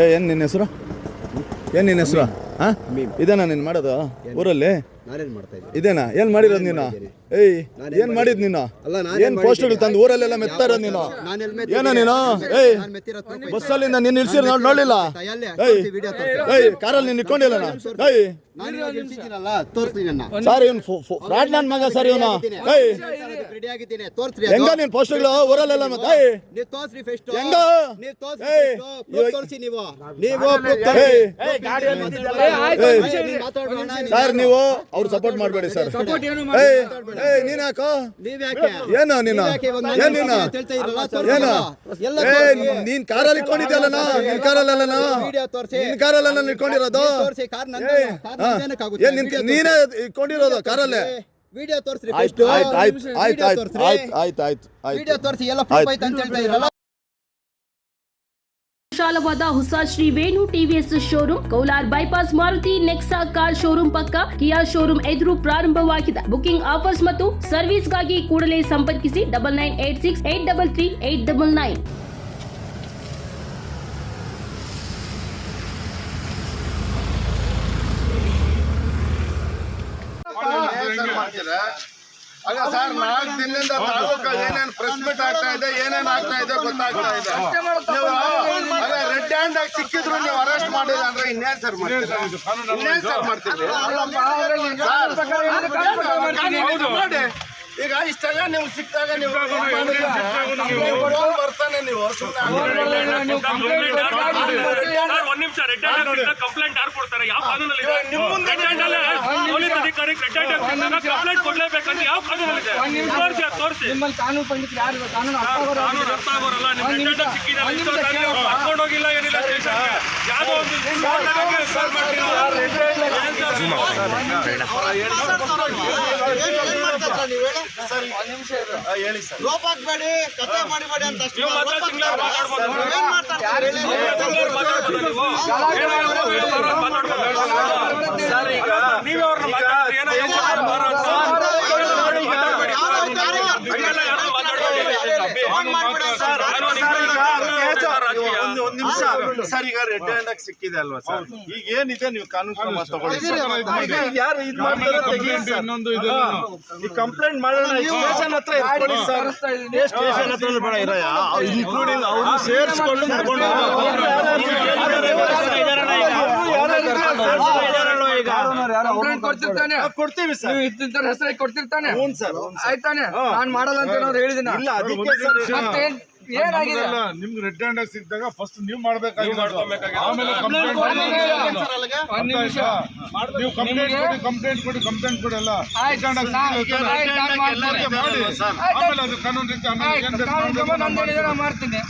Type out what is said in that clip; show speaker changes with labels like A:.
A: ಏ ಏನು ನಿನ್ನ ಹೆಸರು? ಏನು ನಿನ್ನ ಹೆಸರು? ಹಾಂ ಇದೇನಾ ನೀನು ಮಾಡೋದು? ಊರಲ್ಲಿ?
B: ನಾನೇನ್ ಮಾಡ್ತಾ ಇದ್ದೆ
A: ಇದೇನಾ? ಏನು ಮಾಡಿರೋದು ನೀನು? ಏಯ್ ಏನ್ ಮಾಡಿದ್ ನೀನು ಏನ್ ಪೋಸ್ಟ್ಗಳು ತಂದು ಊರಲ್ಲೆಲ್ಲ ಮೆತ್ತಾರ ನೀನು ಏನ ನೀನು ಏಯ್. ಬಸ್ಸಲ್ಲಿ ನಾನು ನಿನ್ನ ಇಳ್ಸಿರ್ ನೋಡಿ ನೋಡಲಿಲ್ಲ ಏಯ್. ಏಯ್ ಕಾರಲ್ಲಿ ನೀನು ಏಯ್. ಸರ್ ಇವನು ಫ್ರಾಡ್ ಮಗ ಸರ್ ಇವನು ಏಯ್ ಹೆಂಗ ನೀನು ಪೋಸ್ಟ್ಗಳು ಊರಲ್ಲೆಲ್ಲ ಮತ್ತೆ ಹೆಂಗ?
B: ನೀವು
A: ಸರ್ ನೀವು ಅವ್ರು ಸಪೋರ್ಟ್ ಮಾಡಬೇಡಿ ಸರ್ ಏಯ್ ಏಯ್ ನೀನ್ ಏನು ನೀನು? ಏನ್ ನೀನು? ಏನು? ಏ ಕಾರಲ್ಲಿ ಇಟ್ಕೊಂಡಿದ್ಯಲ್ಲ ನಿನ್ ಕಾರಲ್ಲೆಲ್ಲ
B: ವಿಡಿಯೋ ತೋರ್ಸಿ.
A: ನಿನ್ ಕಾರಲ್ಲೆಲ್ಲ ಇಟ್ಕೊಂಡಿರೋದು. ಏನ್ ನಿನ್ ನೀನೇ ಇಟ್ಕೊಂಡಿರೋದು ಕಾರಲ್ಲೇ?
B: ವಿಡಿಯೋ ತೋರ್ಸಿ
A: ಆಯ್ತು. ಆಯ್ತು ಆಯ್ತು ಆಯ್ತು ಆಯ್ತು ಆಯ್ತು ಆಯ್ತು ಆಯ್ತು.
B: ವಿಡಿಯೋ
A: ಆಯ್ತು
B: ತೋರ್ಸಿ ಎಲ್ಲ ಪ್ರೂಫ್
A: ಆಯ್ತು.
B: ಅಂತ ಹೇಳ್ತಾ ಇದ್ರಲ್ಲ?
C: ವಿಶಾಲವಾದ ಹೊಸ Shri Venu TVS showroom Kaular bypass Maruti Nexa car showroom Kia ಕಿಯಾ ಶೋರೂಮ್ ಎದುರು ಪ್ರಾರಂಭವಾಗಿದೆ. ಬುಕಿಂಗ್ ಆಫರ್ಸ್ ಮತ್ತು ಸರ್ವಿಸ್ಗಾಗಿ ಕೂಡಲೇ ಸಂಪರ್ಕಿಸಿ double nine eight six eight double three eight double nine.
D: ಅಲ್ಲ ಸರ್ ನಾಲ್ಕು ದಿನದಿಂದ ತಾಲೂಕಲ್ಲಿ ಏನೇನು ಪ್ರೆಸ್ ಮೀಟ್ ಆಗ್ತಾ ಇದೆ ಏನೇನ್ ಆಗ್ತಾ ಇದೆ ಗೊತ್ತಾಗ್ತಾ ಇದೆ. ಸಿಕ್ಕಿದ್ರು ನೀವು ಅರೆಸ್ಟ್ ಮಾಡಿಲ್ಲ ಅಂದ್ರೆ ಇನ್ನೇನ್ ಸರ್ ಇನ್ನೇನ್ ಸರ್ ಮಾಡ್ತೀವಿ ಈಗ ಇಷ್ಟೆಲ್ಲ ನೀವು ಸಿಕ್ಕಿದಾಗ ನೀವು ಬರ್ತಾನೆ ನೀವು
E: ಕಂಪ್ಲೇಂಟ್ ಯಾರು ಕೊಡ್ತಾರೆ ಯಾವ ಕಾನೂನಲ್ಲಿ ಪೊಲೀಸ್ ಅಧಿಕಾರಿ ಕಂಪ್ಲೇಂಟ್ ಕೊಡ್ಲೇಬೇಕಂತ ಯಾವ ಕಾನೂನಲ್ಲಿದೆ ತೋರಿಸಿ ತೋರಿಸಿ
F: ನಿಮ್ಮಲ್ಲಿ ಕಾನೂನು ಪಂಡಿತರು ಯಾರು ಕಾನೂನು ಅರ್ಥ
E: ಆಗೋರಲ್ಲ ನಿಮ್ ಹೋಗಿಲ್ಲ ಏನಿಲ್ಲ ಸ್ಟೇಷನ್ಗೆ ಯಾವುದೋ ಒಂದು
D: ಹೇಳಿ. ಸರ್
B: ಲೋಪ ಹಾಕ್ಬೇಡಿ ಕತೆ ಮಾಡಿ ಅಂತ ಅಷ್ಟೇ.
E: ನೀವು ಮಾತ್ರ ಸಿಂಗ್ಲರ್ ಮಾತಾಡ್ಬೋದು.
B: ಏನ್ ಮಾಡ್ತಾರೆ ಹೇಳಿ?
E: ಸಿಂಗ್ಲರ್ ಮಾತಾಡ್ಬೋದು ನೀವು ಏನಾದ್ರು ಏನಾದ್ರು ಮಾತಾಡ್ಬೋದು
D: ಸರ್ ಈಗ
E: ನೀವೇ ಅವ್ರನ್ನ ಮಾತಾಡ್ತೀರಿ ಏನೋ ಏನ್ ಮಾತಾಡ್ಬಾರ ಅಂತ ಮಾತಾಡ್ಬೇಡಿ ಹಂಗೆಲ್ಲ ಯಾರು ಮಾತಾಡ್ಬೇಡಿ
B: ಫೋನ್ ಮಾಡ್ಬೇಡಿ
D: ಸರ್,
B: ಸರ್.
D: ಸರ್, ಈಗ ಒಂದು ಒಂದು ನಿಮಿಷ ಸರ್ ಈಗ ರೆಡ್ ಹ್ಯಾಂಡ್ ಆಗಿ ಸಿಕ್ಕಿದೆ ಅಲ್ವಾ ಸರ್ ಈಗ ಏನಿದೆ ನೀವು ಕಾನೂನು ಕ್ರಮ ತಗೊಳ್ಳಿ ಸರ್. ಯಾರು ಇದು ಮಾಡ್ತಾರೆ ತೆಗೀರಿ ಸರ್. ಹಾ. ಈ ಕಂಪ್ಲೇಂಟ್ ಮಾಡೋಣ ಸ್ಟೇಷನ್ ಹತ್ರ ಇಟ್ಕೊಳ್ಳಿ ಸರ್ ಸ್ಟೇಷನ್ ಹತ್ರ ಬೇಡ ಇರಯ್ಯ ಇನ್ಕ್ಲೂಡಿಂಗ್ ಅವ್ರು ಸೇರಿಸ್ಕೊಂಡು ತಗೊಂಡು
F: ಕಂಪ್ಲೇಂಟ್ ಕೊಡ್ತಿರ್ತಾನೆ
D: ಕೊಡ್ತೀವಿ ಸರ್
F: ಇಂತಿಂತರ ಹೆಸರಾಗಿ ಕೊಡ್ತಿರ್ತಾನೆ
D: ಸರ್
F: ಆಯ್ತಾನೆ ನಾನ್ ಮಾಡಲ್ಲ ಅಂತ ಹೇಳಿದಿನ
D: ಇಲ್ಲ ಅದಕ್ಕೆ ಸರ್
F: ಏನಾಗಿದೆ?
G: ನಿಮ್ಗೆ ರೆಡ್ ಹ್ಯಾಂಡ್ ಆಗಿ ಸಿಕ್ಕಿದಾಗ ಫಸ್ಟ್ ನೀವು
E: ಮಾಡ್ಬೇಕಾಗಿ
G: ಆಮೇಲೆ ಕಂಪ್ಲೇಂಟ್ ನೀವು ಕಂಪ್ಲೇಂಟ್ ಕೊಡಿ ಕಂಪ್ಲೇಂಟ್ ಕೊಡಿ ಕಂಪ್ಲೇಂಟ್
F: ಕೊಡಲ್ಲ
G: ರೆಡ್ ಹ್ಯಾಂಡ್. ಆಮೇಲೆ ಅದು ಕಾನೂನು ರೀತಿ ಆಮೇಲೆ
F: ಮಾಡ್ತೀನಿ.